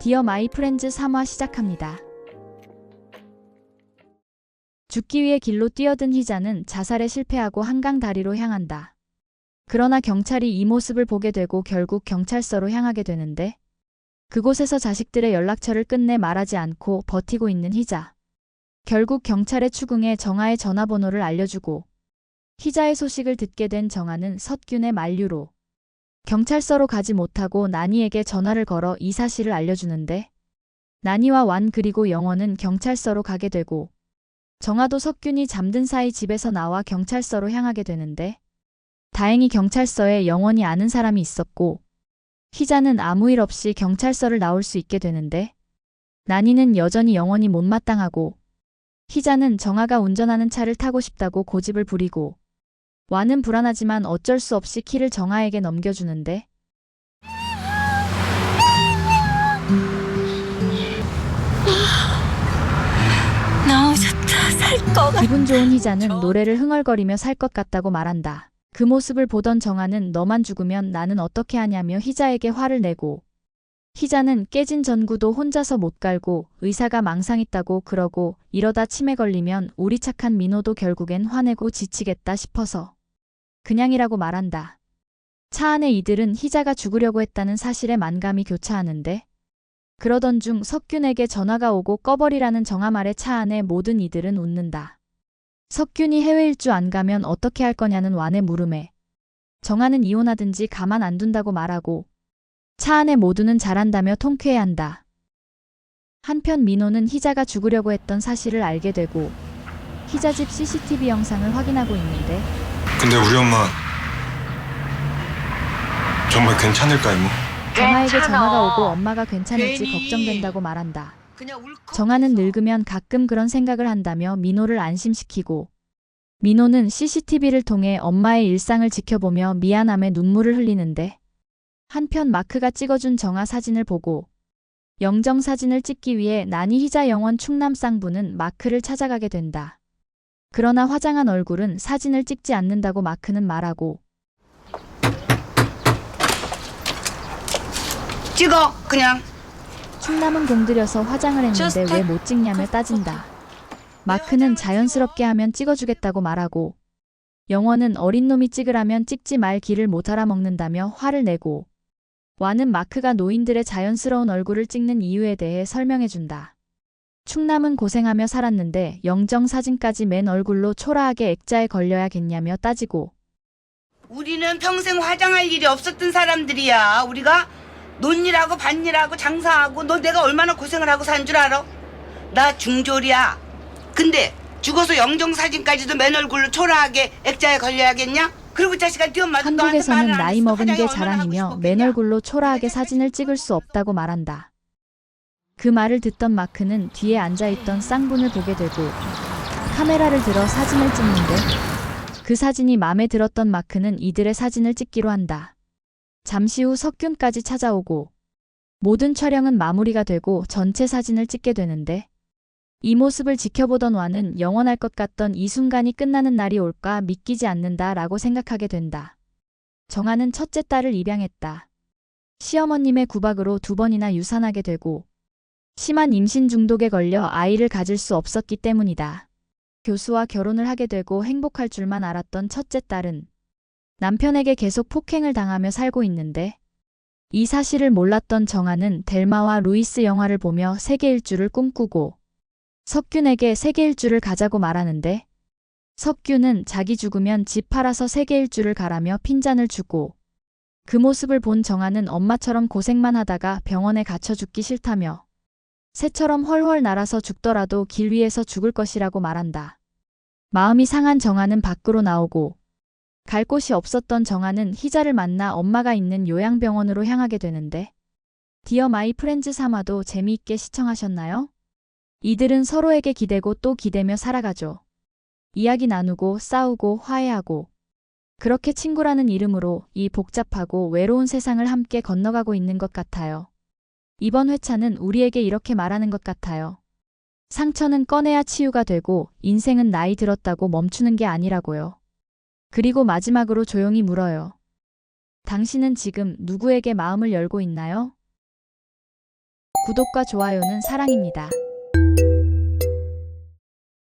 디어 마이 프렌즈 3화 시작합니다. 죽기 위해 길로 뛰어든 희자는 자살에 실패하고 한강 다리로 향한다. 그러나 경찰이 이 모습을 보게 되고 결국 경찰서로 향하게 되는데 그곳에서 자식들의 연락처를 끝내 말하지 않고 버티고 있는 희자. 결국 경찰의 추궁에 정아의 전화번호를 알려주고 희자의 소식을 듣게 된 정아는 서균의 만류로 경찰서로 가지 못하고 나니에게 전화를 걸어 이 사실을 알려주는데 나니와 완 그리고 영원은 경찰서로 가게 되고 정아도 석균이 잠든 사이 집에서 나와 경찰서로 향하게 되는데 다행히 경찰서에 영원이 아는 사람이 있었고 희자는 아무 일 없이 경찰서를 나올 수 있게 되는데 나니는 여전히 영원히 못마땅하고 희자는 정아가 운전하는 차를 타고 싶다고 고집을 부리고 완은 불안하지만 어쩔 수 없이 키를 정아에게 넘겨주는데. 살 같아. 기분 좋은 희자는 노래를 흥얼거리며 살 것 같다고 말한다. 그 모습을 보던 정아는 너만 죽으면 나는 어떻게 하냐며 희자에게 화를 내고 희자는 깨진 전구도 혼자서 못 갈고 의사가 망상있다고 그러고 이러다 치매 걸리면 우리 착한 민호도 결국엔 화내고 지치겠다 싶어서 그냥이라고 말한다. 차 안에 이들은 희자가 죽으려고 했다는 사실에 만감이 교차하는데 그러던 중 석균에게 전화가 오고 꺼버리라는 정아 말에 차 안에 모든 이들은 웃는다. 석균이 해외 일주 안 가면 어떻게 할 거냐는 완의 물음에 정아는 이혼하든지 가만 안 둔다고 말하고 차 안의 모두는 잘한다며 통쾌해한다. 한편 민호는 희자가 죽으려고 했던 사실을 알게 되고 희자 집 CCTV 영상을 확인하고 있는데 근데 우리 엄마 정말 괜찮을까 이모? 정아에게. 전화가 오고 엄마가 괜찮을지 괜히. 걱정된다고 말한다. 그냥 울컥 정아는 해서. 늙으면 가끔 그런 생각을 한다며 민호를 안심시키고 민호는 CCTV를 통해 엄마의 일상을 지켜보며 미안함에 눈물을 흘리는데 한편 마크가 찍어준 정아 사진을 보고 영정 사진을 찍기 위해 난이 희자 영원 충남 쌍부는 마크를 찾아가게 된다. 그러나 화장한 얼굴은 사진을 찍지 않는다고 마크는 말하고 찍어 그냥 충남은 공들여서 화장을 했는데 왜 못 찍냐며 따진다. 마크는 자연스럽게 하면 찍어주겠다고 말하고 영원은 어린 놈이 찍으라면 찍지 말 기를 못 알아먹는다며 화를 내고 와는 마크가 노인들의 자연스러운 얼굴을 찍는 이유에 대해 설명해준다. 충남은 고생하며 살았는데 영정 사진까지 맨 얼굴로 초라하게 액자에 걸려야겠냐며 따지고 우리는 평생 화장할 일이 없었던 사람들이야 우리가 논일하고 밭일하고 장사하고 너 내가 얼마나 고생을 하고 산 줄 알아? 나 중졸이야 근데 죽어서 영정 사진까지도 맨 얼굴로 초라하게 액자에 걸려야겠냐? 그리고 이 자식아 네 엄마도 한국에서는 나이. 먹은 게 자랑이며? 맨 얼굴로 초라하게 사진을 찍을 수 없다고 말한다. 그 말을 듣던 마크는 뒤에 앉아있던 쌍분을 보게 되고 카메라를 들어 사진을 찍는데 그 사진이 마음에 들었던 마크는 이들의 사진을 찍기로 한다. 잠시 후 석균까지 찾아오고 모든 촬영은 마무리가 되고 전체 사진을 찍게 되는데 이 모습을 지켜보던 와는 영원할 것 같던 이 순간이 끝나는 날이 올까 믿기지 않는다 라고 생각하게 된다. 정아는 첫째 딸을 입양했다. 시어머님의 구박으로 두 번이나 유산하게 되고 심한 임신 중독에 걸려 아이를 가질 수 없었기 때문이다. 교수와 결혼을 하게 되고 행복할 줄만 알았던 첫째 딸은 남편에게 계속 폭행을 당하며 살고 있는데 이 사실을 몰랐던 정아는 델마와 루이스 영화를 보며 세계 일주를 꿈꾸고 석균에게 세계 일주를 가자고 말하는데 석균은 자기 죽으면 집 팔아서 세계 일주를 가라며 핀잔을 주고 그 모습을 본 정아는 엄마처럼 고생만 하다가 병원에 갇혀 죽기 싫다며 새처럼 헐헐 날아서 죽더라도 길 위에서 죽을 것이라고 말한다. 마음이 상한 정아는 밖으로 나오고 갈 곳이 없었던 정아는 희자를 만나 엄마가 있는 요양병원으로 향하게 되는데 디어 마이 프렌즈 3화도 재미있게 시청하셨나요? 이들은 서로에게 기대고 또 기대며 살아가죠. 이야기 나누고 싸우고 화해하고 그렇게 친구라는 이름으로 이 복잡하고 외로운 세상을 함께 건너가고 있는 것 같아요. 이번 회차는 우리에게 이렇게 말하는 것 같아요. 상처는 꺼내야 치유가 되고 인생은 나이 들었다고 멈추는 게 아니라고요. 그리고 마지막으로 조용히 물어요. 당신은 지금 누구에게 마음을 열고 있나요? 구독과 좋아요는 사랑입니다.